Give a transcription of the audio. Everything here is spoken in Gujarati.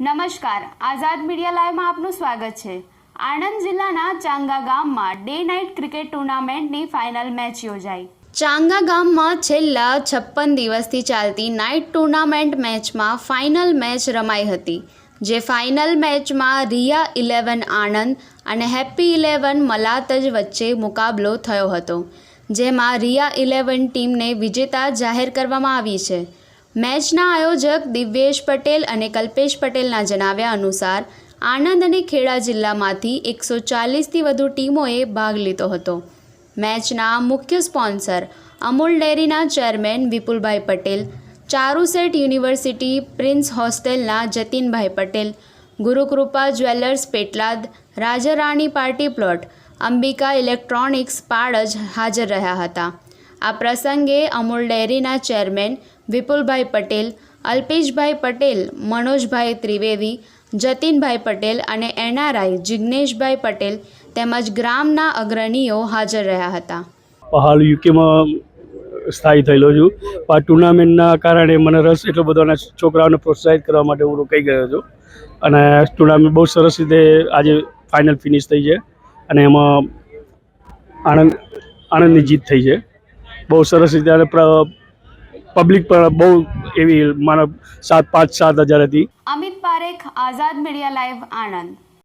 નમસ્કાર. આઝાદ મીડિયા લાઈવમાં આપનું સ્વાગત છે. આણંદ જિલ્લાના ચાંગા ગામમાં ડે નાઇટ ક્રિકેટ ટુર્નામેન્ટની ફાઇનલ મેચ યોજાઈ. ચાંગા ગામમાં છેલ્લા છપ્પન દિવસથી ચાલતી નાઇટ ટુર્નામેન્ટ મેચમાં ફાઇનલ મેચ રમાઈ હતી, જે ફાઇનલ મેચમાં રિયા ઇલેવન આણંદ અને હેપ્પી ઇલેવન મલાતજ વચ્ચે મુકાબલો થયો હતો, જેમાં રિયા ઇલેવન ટીમને વિજેતા જાહેર કરવામાં આવી છે. મેચના આયોજક દિવ્યેશ પટેલ અને કલ્પેશ પટેલના જણાવ્યા અનુસાર, આણંદ અને ખેડા જિલ્લામાંથી એકસો ચાલીસથી વધુ ટીમોએ ભાગ લીધો હતો. મેચના મુખ્ય સ્પોન્સર, અમૂલ ડેરીના chairman Vipulbhai Patel, Charusat university prince હોસ્ટેલના Jatinbhai Patel, Gurukrupa jewellers Petlad, Rajarani party plot, Ambika electronics Padaj હાજર રહ્યા હતા. આ પ્રસંગે અમૂલ ડેરીના ચેરમેન વિપુલભાઈ પટેલ, અલ્પેશભાઈ પટેલ, મનોજભાઈ ત્રિવેદી, જતીનભાઈ પટેલ અને એનઆરઆઈ જિજ્ઞેશભાઈ પટેલ તેમજ ગ્રામના અગ્રણીઓ હાજર રહ્યા હતા. હાલ યુકેમાં સ્થાયી થયેલો છું. પણ ટુર્નામેન્ટના કારણે મને રસ એટલો બધો અને છોકરાઓને પ્રોત્સાહિત કરવા માટે હું રોકાઈ ગયો છું. અને ટુર્નામેન્ટ બહુ સરસ રીતે આજે ફાઇનલ ફિનિશ થઈ છે. અને એમાં આણંદ આણંદની જીત થઈ છે. બહુ સરસ રીતે અને પબ્લિક પણ બહુ એવી માનો સાત પાંચ સાત હજાર હતી. Amit Parekh, Azad media live, Anand.